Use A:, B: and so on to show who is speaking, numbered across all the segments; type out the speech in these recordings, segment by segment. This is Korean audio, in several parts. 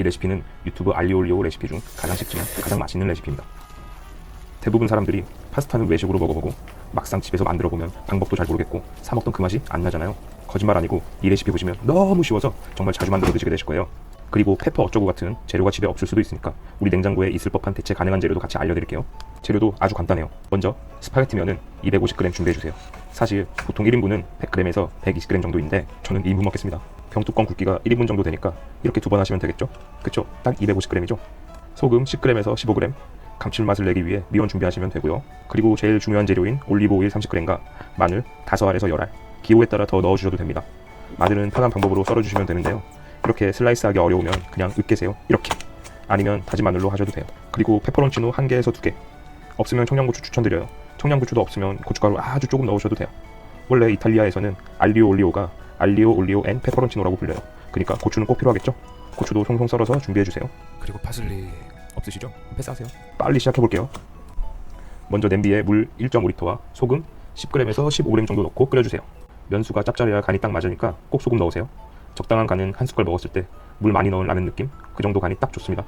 A: 이 레시피는 유튜브 알리올리오 레시피 중 가장 쉽지만 가장 맛있는 레시피입니다. 대부분 사람들이 파스타는 외식으로 먹어보고 막상 집에서 만들어 보면 방법도 잘 모르겠고 사 먹던 그 맛이 안 나잖아요. 거짓말 아니고 이 레시피 보시면 너무 쉬워서 정말 자주 만들어 드시게 되실 거예요. 그리고 페퍼 어쩌고 같은 재료가 집에 없을 수도 있으니까 우리 냉장고에 있을 법한 대체 가능한 재료도 같이 알려드릴게요. 재료도 아주 간단해요. 먼저 스파게티 면은 250g 준비해 주세요. 사실 보통 1인분은 100g에서 120g 정도인데 저는 2인분 먹겠습니다. 병뚜껑 굵기가 1인분 정도 되니까 이렇게 두 번 하시면 되겠죠? 그쵸? 딱 250g이죠? 소금 10g에서 15g 감칠맛을 내기 위해 미원 준비하시면 되고요. 그리고 제일 중요한 재료인 올리브 오일 30g과 마늘 5알에서 10알 기호에 따라 더 넣어주셔도 됩니다. 마늘은 편한 방법으로 썰어주시면 되는데요. 이렇게 슬라이스하기 어려우면 그냥 으깨세요. 이렇게. 아니면 다진 마늘로 하셔도 돼요. 그리고 페퍼론치노 1개에서 2개. 없으면 청양고추 추천드려요. 청양고추도 없으면 고춧가루 아주 조금 넣으셔도 돼요. 원래 이탈리아에서는 알리오 올리오가 알리오 올리오 앤 페퍼론치노라고 불려요. 그러니까 고추는 꼭 필요하겠죠? 고추도 송송 썰어서 준비해 주세요.
B: 그리고 파슬리 없으시죠? 패스하세요.
A: 빨리 시작해 볼게요. 먼저 냄비에 물 1.5리터와 소금 10g에서 15g 정도 넣고 끓여주세요. 면수가 짭짤해야 간이 딱 맞으니까 꼭 소금 넣으세요. 적당한 간은 한 숟갈 먹었을 때 물 많이 넣은 라면 느낌? 그 정도 간이 딱 좋습니다.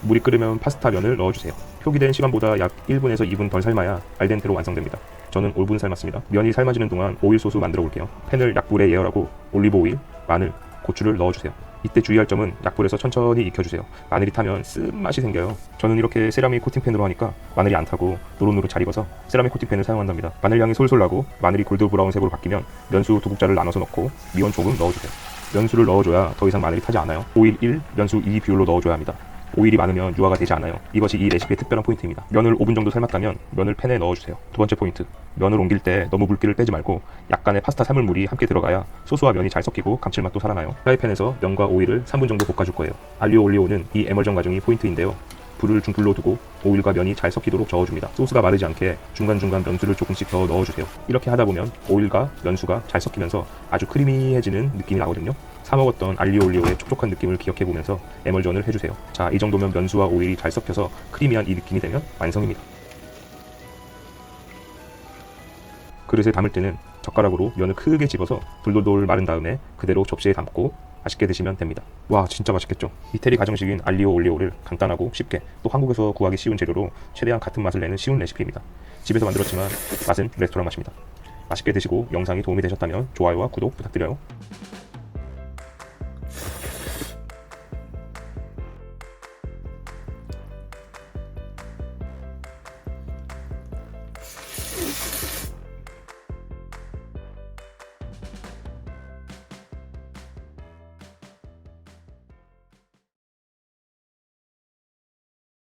A: 물이 끓으면 파스타 면을 넣어주세요. 표기된 시간보다 약 1분에서 2분 덜 삶아야 알덴테로 완성됩니다. 저는 5분 삶았습니다. 면이 삶아지는 동안 오일 소스 만들어 볼게요. 팬을 약불에 예열하고 올리브 오일, 마늘, 고추를 넣어주세요. 이때 주의할 점은 약불에서 천천히 익혀주세요. 마늘이 타면 쓴맛이 생겨요. 저는 이렇게 세라믹 코팅팬으로 하니까 마늘이 안 타고 노릇노릇 잘 익어서 세라믹 코팅팬을 사용한답니다. 마늘 향이 솔솔 나고 마늘이 골드 브라운색으로 바뀌면 면수 두 국자를 나눠서 넣고 미원 조금 넣어주세요. 면수를 넣어줘야 더 이상 마늘이 타지 않아요. 오일 1, 면수 2 비율로 넣어줘야 합니다. 오일이 많으면 유화가 되지 않아요. 이것이 이 레시피의 특별한 포인트입니다. 면을 5분 정도 삶았다면 면을 팬에 넣어주세요. 두 번째 포인트. 면을 옮길 때 너무 물기를 빼지 말고 약간의 파스타 사물물이 함께 들어가야 소스와 면이 잘 섞이고 감칠맛도 살아나요. 프라이팬에서 면과 오일을 3분 정도 볶아줄 거예요. 알리오 올리오는 이 에멀전 과정이 포인트인데요. 불을 중불로 두고 오일과 면이 잘 섞이도록 저어줍니다. 소스가 마르지 않게 중간중간 면수를 조금씩 더 넣어주세요. 이렇게 하다 보면 오일과 면수가 잘 섞이면서 아주 크리미해지는 느낌이 나거든요. 사 먹었던 알리오 올리오의 촉촉한 느낌을 기억해 보면서 에멀전을 해주세요. 자, 이 정도면 면수와 오일이 잘 섞여서 크리미한 이 느낌이 되면 완성입니다. 그릇에 담을 때는 젓가락으로 면을 크게 집어서 돌돌돌 마른 다음에 그대로 접시에 담고 맛있게 드시면 됩니다. 와 진짜 맛있겠죠? 이태리 가정식인 알리오 올리오를 간단하고 쉽게 또 한국에서 구하기 쉬운 재료로 최대한 같은 맛을 내는 쉬운 레시피입니다. 집에서 만들었지만 맛은 레스토랑 맛입니다. 맛있게 드시고 영상이 도움이 되셨다면 좋아요와 구독 부탁드려요.